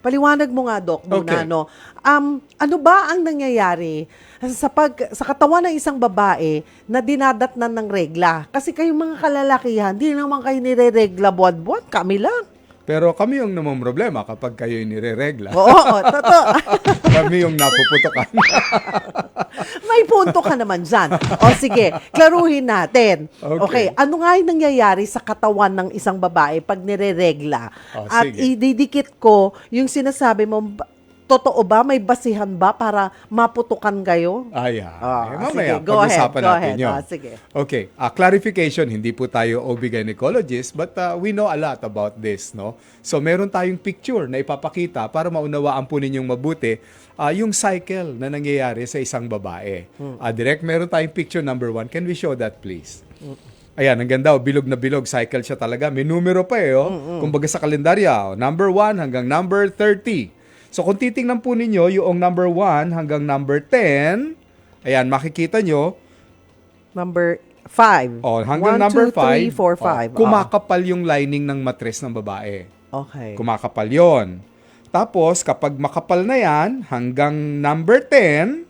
Paliwanag mo nga, Doc, Okay. muna, no? Um, ano ba ang nangyayari sa, pag, sa katawan ng isang babae na dinadatnan ng regla? Kasi kayong mga kalalakihan, di naman kayo nire-regla buwan-buwan. Kami lang. Pero kami yung namang problema kapag kayo nireregla. Oo, oo, totoo. kami yung napuputokan. May punto ka naman dyan. O sige, klaruhin natin. Okay. Okay. ano nga yung nangyayari sa katawan ng isang babae pag nireregla? O, At sige. ididikit ko yung sinasabi mo, totoo ba? May basihan ba para maputukan kayo? Ay, ah, Ah, eh, mamaya, sige, go ahead, go natin ahead. yun. Ah, sige. Okay, ah, clarification, hindi po tayo OB-gynecologist, but ah, we know a lot about this, no? So, meron tayong picture na ipapakita para maunawaan po ninyong mabuti ah, yung cycle na nangyayari sa isang babae. Hmm. Ah, direct, meron tayong picture number one. Can we show that, please? Ayan, ang ganda, oh, bilog na bilog, cycle siya talaga. May numero pa eh, oh. Kumbaga sa kalendarya, oh, number 1 hanggang number 30. So kung titingnan po ninyo yung number 1 hanggang number 10, ayan, makikita nyo, Number five. oh, hanggang One, number two, three, 5, four, five. Ah, kumakapal yung lining ng matres ng babae. okay. Kumakapal yon. Tapos, kapag makapal na yan, hanggang number 10,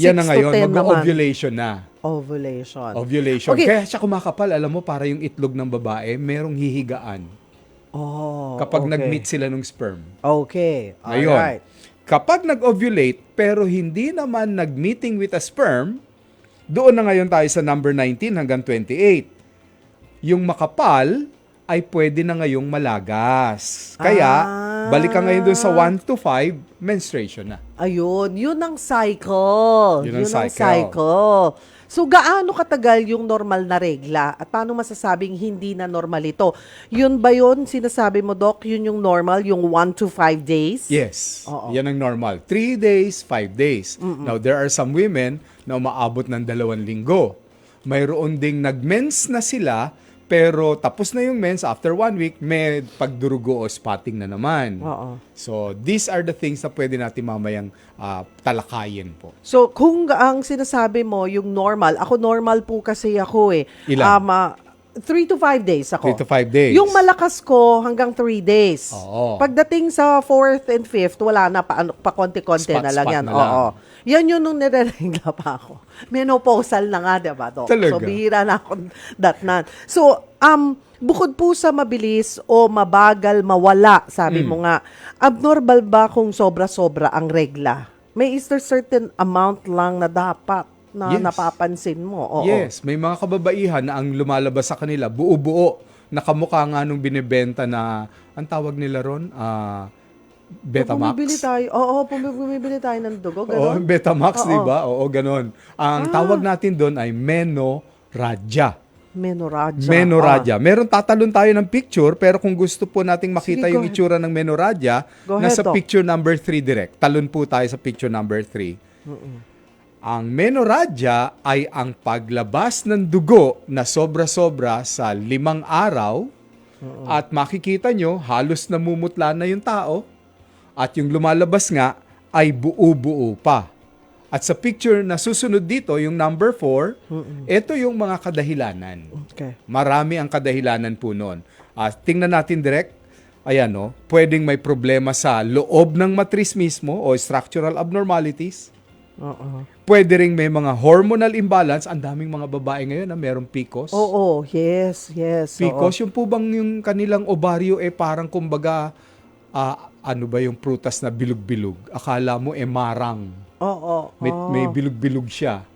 yan na ngayon, 10 naman. mag-ovulation na. Ovulation. Ovulation. Okay. Kaya siya kumakapal, alam mo, para yung itlog ng babae, merong hihigaan oh, kapag okay. nag-meet sila ng sperm. Okay. Ngayon, Alright. kapag nag-ovulate pero hindi naman nag-meeting with a sperm, doon na ngayon tayo sa number 19 hanggang 28. Yung makapal ay pwede na ngayong malagas. Kaya, Ah. balik ka ngayon doon sa 1 to 5, menstruation na. Ayun, yun ang cycle. Yun ang cycle. cycle. So, gaano katagal yung normal na regla? At paano masasabing hindi na normal ito? Yun ba yun, sinasabi mo, Doc, yun yung normal, yung 1 to 5 days? Yes. Oo. Yan ang normal. 3 days, 5 days. Now, there are some women na umaabot ng dalawang linggo. Mayroon ding nag-mens na sila, pero tapos na yung mens, after one week, may pagdurugo o spotting na naman. Oo. So, these are the things na pwede natin mamayang ah, talakayin po. So, kung ang sinasabi mo, yung normal, ako normal po kasi ako eh. Ilan? Um, 3 to 5 days ako. 3 to 5 days. Yung malakas ko hanggang 3 days. Oo. Pagdating sa 4th and 5th, wala na pa, ano, pa konti-konti na lang spot yan. na lang. Oo. Yan yun nung nire-regla pa ako. Menopausal na nga, diba, Dok? Talaga? So, bihira na ako datnan. So, um, bukod po sa mabilis o mabagal mawala, sabi Hmm. mo nga, abnormal ba kung sobra-sobra ang regla? May is there certain amount lang na dapat na Yes. napapansin mo? Oo. Yes, may mga kababaihan na ang lumalabas sa kanila, buo-buo, nakamukha nga nung binibenta na, ang tawag nila ron, ah, Betamax. Bumibili tayo. Oo, bumi- bumibili tayo ng dugo. Oo, Ganon. Betamax, Oo. di ba? Oo, ganon. Ang Ah. tawag natin doon ay menoradya. Menoradya. Menoradya. Meron tatalon tayo ng picture, pero kung gusto po nating makita Sige, yung itsura ng menoradya, nasa Doc. picture number 3 direct. Talon po tayo sa picture number 3. Ang menoradya ay ang paglabas ng dugo na sobra-sobra sa limang araw at makikita nyo, halos namumutla na yung tao at yung lumalabas nga ay buo-buo pa. At sa picture na susunod dito, yung number 4, ito yung mga kadahilanan. Okay. Marami ang kadahilanan po noon. Ah, tingnan natin direct. Ayan, no? Pwedeng may problema sa loob ng matris mismo o structural abnormalities. Oo. Pwede ring may mga hormonal imbalance. Ang daming mga babae ngayon na merong PCOS. Oo, yes, yes. oo. PCOS, yung po bang yung kanilang ovaryo eh parang kumbaga, ah, ano ba yung prutas na bilog-bilog? Akala mo eh marang. Oo. May, oo. may bilog-bilog siya.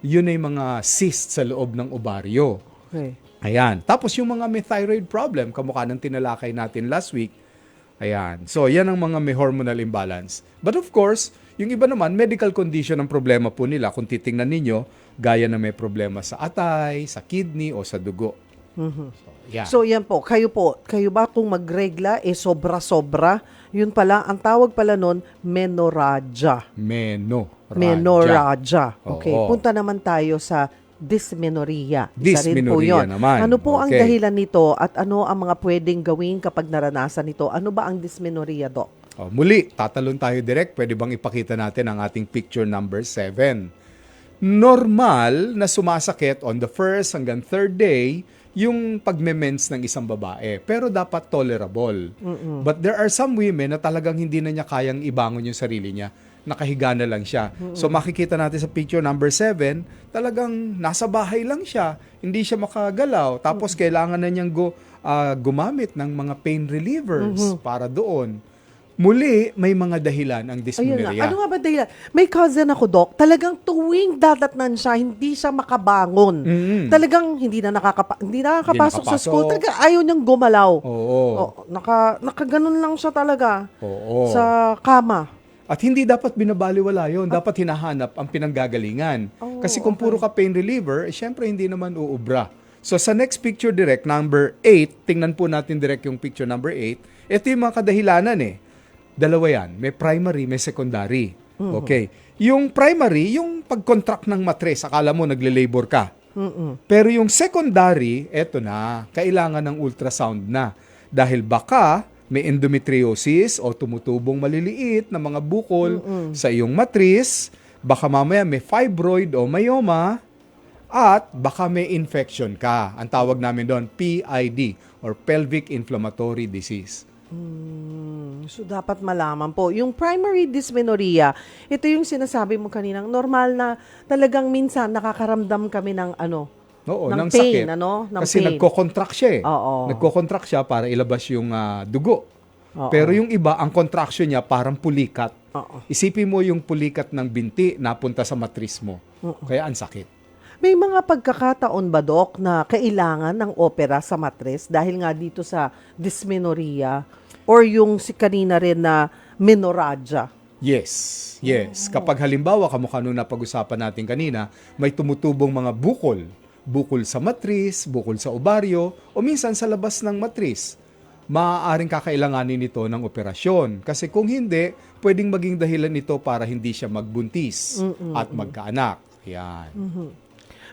Yun ay mga cyst sa loob ng ovaryo. Okay. Ayan. Tapos yung mga may thyroid problem, kamukha ng tinalakay natin last week. Ayan. So, yan ang mga may hormonal imbalance. But of course, yung iba naman, medical condition ang problema po nila. Kung titingnan ninyo, gaya na may problema sa atay, sa kidney, o sa dugo. So, yan. So, yan po. Kayo po, kayo ba kung magregla, eh sobra-sobra, yun pala, ang tawag pala nun, menoradya. Meno. Menoradya. Okay. Oo. Punta naman tayo sa dysmenorrhea. Isa rin po yun. naman. Ano po ang Okay. dahilan nito at ano ang mga pwedeng gawin kapag naranasan nito? Ano ba ang dysmenorrhea, Doc? Oh, muli, tatalon tayo direct. Pwede bang ipakita natin ang ating picture number 7? Normal na sumasakit on the first hanggang third day yung pagme-mens ng isang babae. Pero dapat tolerable. But there are some women na talagang hindi na niya kayang ibangon yung sarili niya. Nakahiga na lang siya. So makikita natin sa picture number 7, talagang nasa bahay lang siya. Hindi siya makagalaw. Tapos kailangan na niyang go, ah, gumamit ng mga pain relievers para doon. Muli, may mga dahilan ang dysmenorrhea. Ano nga ba dahilan? May cousin ako, Doc. Talagang tuwing dadatnan siya, hindi siya makabangon. Mm. Talagang hindi na nakakapa hindi na nakakapasok sa nakapasok. school. Talaga ayaw niyang gumalaw. Oo. Oh, naka, nakaganon lang siya talaga Oo. sa kama. At hindi dapat binabaliwala yon Dapat hinahanap ang pinanggagalingan. Oh, Kasi kung puro ka pain reliever, eh, syempre hindi naman uubra. So sa next picture direct, number 8, tingnan po natin direct yung picture number 8. Ito yung mga kadahilanan eh. Dalawa yan. May primary, may secondary. Okay. Yung primary, yung pag-contract ng matres, akala mo nagle-labor ka. Mm-mm. Pero yung secondary, eto na, kailangan ng ultrasound na. Dahil baka may endometriosis o tumutubong maliliit na mga bukol sa iyong matris, baka mamaya may fibroid o myoma, at baka may infection ka. Ang tawag namin doon, PID or Pelvic Inflammatory Disease. Mm, So, dapat malaman po. Yung primary dysmenorrhea, ito yung sinasabi mo kaninang normal na talagang minsan nakakaramdam kami ng ano, Oo, Ng ng, pain, sakit. ano? Ng Kasi pain. nagko-contract siya eh. Oo. Nagko-contract siya para ilabas yung ah, dugo. Oo. Pero yung iba, ang contraction niya parang pulikat. Oo. Isipin mo yung pulikat ng binti napunta sa matris mo. Kaya ang sakit. May mga pagkakataon ba, Doc, na kailangan ng opera sa matres dahil nga dito sa dysmenorrhea or yung si kanina rin na menorrhagia? Yes, yes. Kapag halimbawa, kamukha nung napag-usapan natin kanina, may tumutubong mga bukol. Bukol sa matris, bukol sa ovaryo, o minsan sa labas ng matris. Maaaring kakailanganin nito ng operasyon. Kasi kung hindi, pwedeng maging dahilan ito para hindi siya magbuntis at magkaanak. Yan.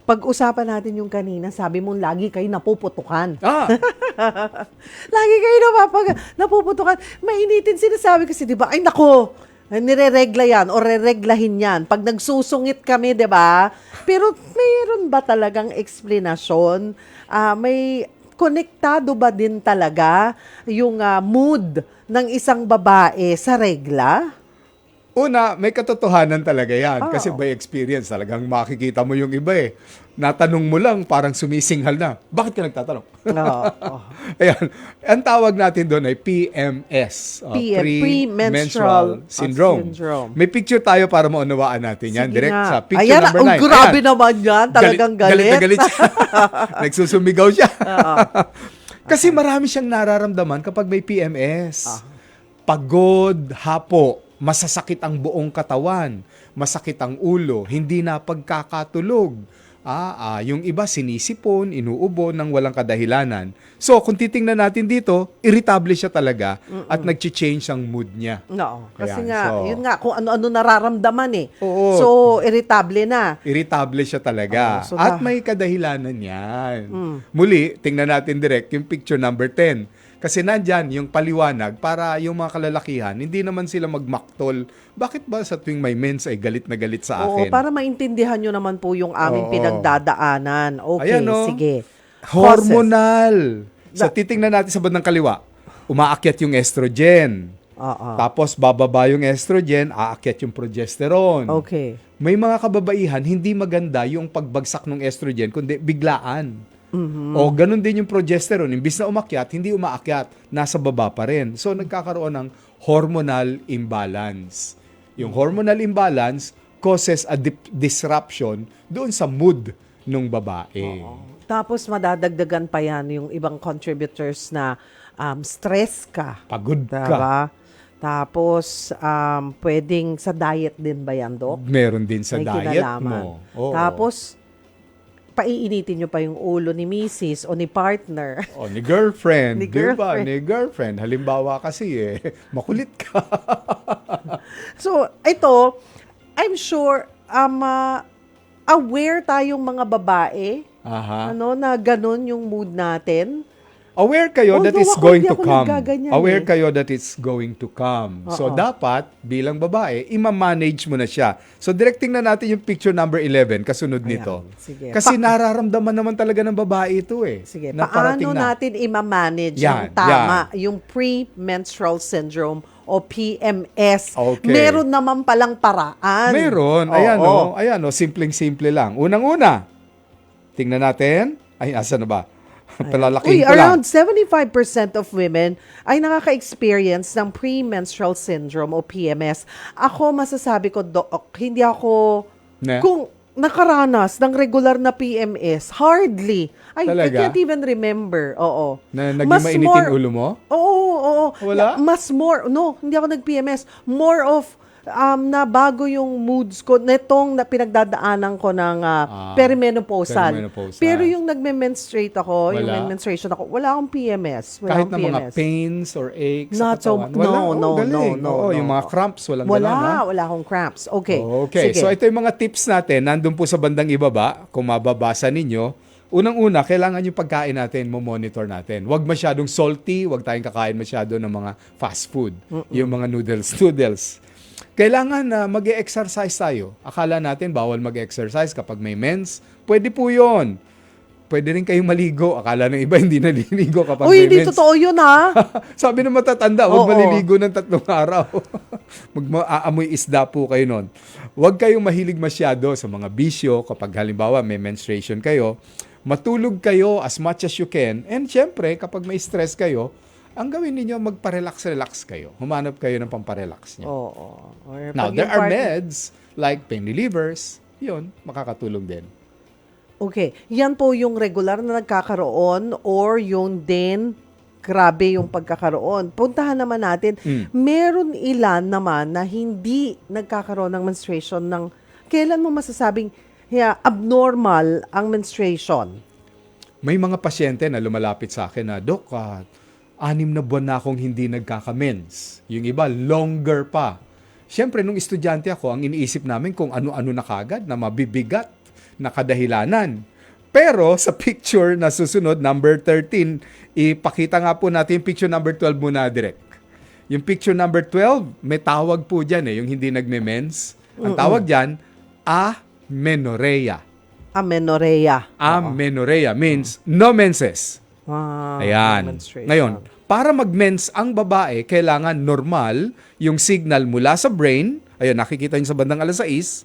Pag-usapan natin yung kanina, sabi mo lagi kayo napuputukan. Ah, Lagi kayo napapag, napuputukan. Mainitin sinasabi kasi, di ba? Ay, nako, nireregla yan o rereglahin yan. Pag nagsusungit kami, di ba? Pero mayroon ba talagang explanation? Ah, may konektado ba din talaga yung ah, mood ng isang babae sa regla? Una, may katotohanan talaga yan. Oo. Kasi by experience, talagang makikita mo yung iba eh. Natanong mo lang, parang sumisinghal na. Bakit ka nagtatanong? Oo. Ayan. Ang tawag natin doon ay PMS. uh, PM, premenstrual, uh, syndrome. syndrome. May picture tayo para maunawaan natin yan. Sige Direct nga. sa picture Ayan, number ang 9. grabe naman yan. Talagang galit. Galit na galit siya. Nagsusumigaw siya. Kasi marami siyang nararamdaman kapag may PMS. Ah. Pagod, hapo, masasakit ang buong katawan, masakit ang ulo, hindi na pagkakatulog. Ah, ah, yung iba sinisipon, inuubo ng walang kadahilanan. So, kung titingnan natin dito, irritable siya talaga at nag-change ang mood niya. No, kasi Ayan, nga, so- yun nga, kung ano-ano nararamdaman eh. Oo. So, irritable na. Irritable siya talaga. Oo, so At may kadahilanan yan. Mm. Muli, tingnan natin direct yung picture number 10. Kasi nandyan yung paliwanag para yung mga kalalakihan, hindi naman sila magmaktol. Bakit ba sa tuwing may mens ay galit na galit sa Oo, akin? para maintindihan nyo naman po yung aming Oo. pinagdadaanan. Okay, Ayan, no? sige. Hormonal. So Da- titingnan natin sa bandang kaliwa. Umaakyat yung estrogen. Oo. Tapos bababa yung estrogen, aakyat yung progesterone. Okay. May mga kababaihan, hindi maganda yung pagbagsak ng estrogen, kundi biglaan. O ganun din yung progesterone. Imbis na umakyat, hindi umaakyat. Nasa baba pa rin. So nagkakaroon ng hormonal imbalance. Yung hormonal imbalance causes a dip- disruption doon sa mood ng babae. Tapos madadagdagan pa yan yung ibang contributors na um, stress ka. Pagod ka. Diba? Tapos, um, pwedeng sa diet din ba yan, Dok? Meron din sa May diet kinalaman. mo. Oo. Tapos, paiinitin nyo pa yung ulo ni misis o ni partner. O, ni girlfriend. Ni girlfriend. Ni girlfriend. Halimbawa kasi eh, makulit ka. So, ito, I'm sure, um, ah, aware tayong mga babae, Aha. ano, na ganun yung mood natin. Aware kayo that Although it's ako, going to come. Aware eh. kayo that it's going to come. So, Oo. dapat, bilang babae, ima-manage mo na siya. So, directing na natin yung picture number 11, kasunod Ayan, nito. sige. Kasi Pa- nararamdaman naman talaga ng babae ito eh. Sige, na paano na. natin ima-manage Yan, yung tama, yung pre-menstrual syndrome o PMS? Okay. Meron naman palang paraan. Meron. Ayan o. Ayan o. Simpleng-simple lang. Unang-una, tingnan natin. Ay, asa na ba? Palalaking Uy, ko lang. around 75% of women ay nakaka-experience ng premenstrual syndrome o PMS. Ako, masasabi ko, Doc, hindi ako, Ne? kung nakaranas ng regular na PMS, hardly. I, I can't even remember. Oo. Na naging Mas mainitin more- ulo mo? Oo, oo. Wala? Mas more, no, hindi ako nag-PMS. More of, um, na bago yung moods ko, netong na pinagdadaanan ko ng ah, Ah, perimenopausal. perimenopausal. Pero yung nagme-menstruate ako, yung Wala? may menstruation ako, wala akong PMS. Wala Kahit akong na mga pains or aches Not sa so- katawan? Wala? no, Oh, no, galing. no, no, Oo, no. yung mga cramps, walang Wala, ganon, ha? wala akong cramps. Okay. Okay, Sige. so ito yung mga tips natin. Nandun po sa bandang ibaba, kung mababasa ninyo. Unang-una, kailangan yung pagkain natin, mo monitor natin. Huwag masyadong salty, huwag tayong kakain masyado ng mga fast food. Yung mga noodles, noodles. Kailangan na mag exercise tayo. Akala natin bawal mag-exercise kapag may mens. Pwede po yon. Pwede rin kayong maligo. Akala ng iba hindi naliligo kapag Uy, may hindi mens. totoo yun ha. Sabi ng matatanda, huwag maliligo ng tatlong araw. Mag-aamoy isda po kayo nun. Huwag kayong mahilig masyado sa mga bisyo kapag halimbawa may menstruation kayo. Matulog kayo as much as you can. And syempre, kapag may stress kayo, ang gawin ninyo, magpa-relax-relax kayo. Humanap kayo ng pamparelax nyo. Oo. Or Now, there are meds like pain relievers. Yun, makakatulong din. Okay. Yan po yung regular na nagkakaroon or yung din grabe yung pagkakaroon. Puntahan naman natin, Mm. meron ilan naman na hindi nagkakaroon ng menstruation ng kailan mo masasabing yeah, abnormal ang menstruation? May mga pasyente na lumalapit sa akin na, Dok, ah, anim na buwan na akong hindi nagkakamens. Yung iba, longer pa. Siyempre, nung estudyante ako, ang iniisip namin kung ano-ano na kagad na mabibigat na kadahilanan. Pero sa picture na susunod, number 13, ipakita nga po natin yung picture number 12 muna direct. Yung picture number 12, may tawag po dyan eh, yung hindi nagme-mens. Ang tawag dyan, amenorrhea. Amenorrhea. Amenorrhea means no menses. Ah, Ayan. Ngayon, para mag-mens ang babae, kailangan normal yung signal mula sa brain, ayun, nakikita niyo sa bandang alas 6,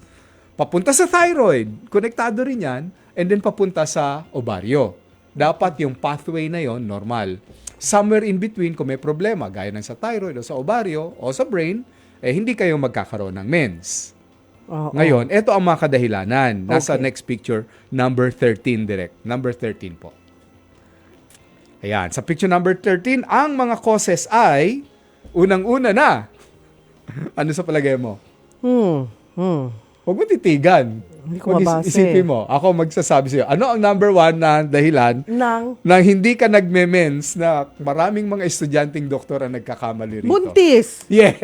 papunta sa thyroid, konektado rin yan, and then papunta sa ovaryo. Dapat yung pathway na yon normal. Somewhere in between, kung may problema, gaya ng sa thyroid o sa ovaryo o sa brain, eh hindi kayo magkakaroon ng mens. Oo. Ngayon, ito ang mga kadahilanan. Nasa Okay. next picture, number 13 direct. Number 13 po. Ayan, sa picture number 13, ang mga causes ay, unang-una na. ano sa palagay mo? Hmm. Hmm. Huwag mo titigan. Hindi ko mabasa isipin eh. mo. Ako magsasabi sa'yo, ano ang number one na dahilan Nang na hindi ka nagme-mens na maraming mga estudyanteng doktor ang nagkakamali rito? buntis. Yeah!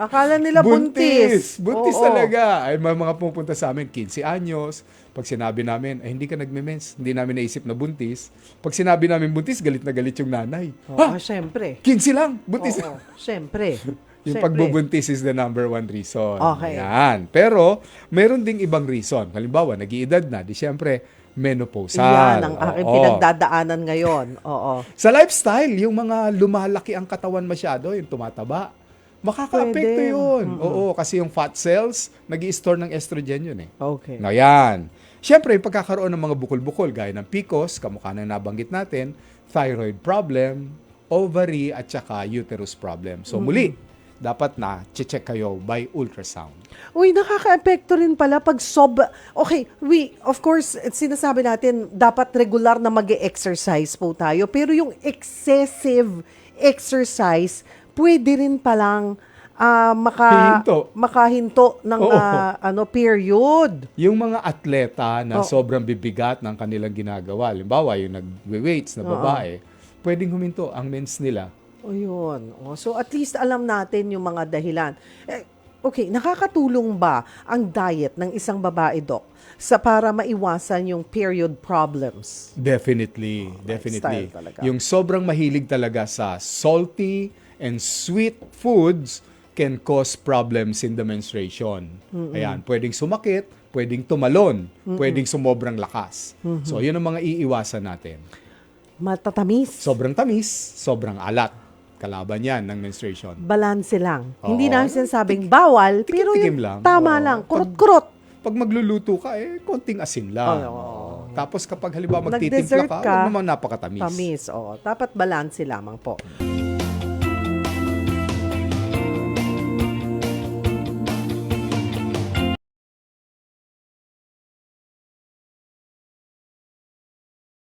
Akala nila buntis. Buntis Oo. talaga. Ay, may mga pupunta sa amin, 15 anyos. Pag sinabi namin, ay hindi ka nagme-mens, hindi namin naisip na buntis. Pag sinabi namin buntis, galit na galit yung nanay. Oo, Ha? syempre. 15 lang, buntis. Oo, syempre. Yung pagbubuntis is the number one reason. Okay. Yan. Pero, meron ding ibang reason. Halimbawa, nag-iedad na, di syempre, menopausal. Yan ang aking Oo. pinagdadaanan ngayon. Oo. Sa lifestyle, yung mga lumalaki ang katawan masyado, yung tumataba, makaka-apekto Pwede. yun. Oo, kasi yung fat cells, nag store ng estrogen yun eh. Okay. No, yan. Siyempre, yung pagkakaroon ng mga bukol-bukol, gaya ng PCOS, kamukha na nabanggit natin, thyroid problem, ovary, at saka uterus problem. So, muli, dapat na check kayo by ultrasound. Uy, nakaka-epekto rin pala pag sob... Okay, we, of course, sinasabi natin, dapat regular na mag exercise po tayo. Pero yung excessive exercise, pwede rin palang ah, maka, Hinto. makahinto ng Oo. ah, ano, period. Yung mga atleta na Oo. sobrang bibigat ng kanilang ginagawa, halimbawa yung nag-weights na babae, pwedeng huminto ang mens nila. O yun. O, so at least alam natin yung mga dahilan. Eh, Okay, nakakatulong ba ang diet ng isang babae, Doc, sa para maiwasan yung period problems? Definitely, definitely. lifestyle talaga. Yung sobrang mahilig talaga sa salty and sweet foods can cause problems in the menstruation. Ayan, pwedeng sumakit, pwedeng tumalon, pwedeng sumobrang lakas. So, yun ang mga iiwasan natin. Matatamis. Sobrang tamis, sobrang alat. Kalaban yan ng menstruation. Balanse lang. Oo. Hindi namin sinasabing bawal, pero tikim yung lang. tama Oo. lang. Kurot-kurot. Pag magluluto ka, eh, konting asin lang. Oo. Oo. Tapos kapag halimbawa Nag-dessert magtitimpla ka, ka, huwag naman napakatamis. Tamis. Oh, dapat balanse lamang po.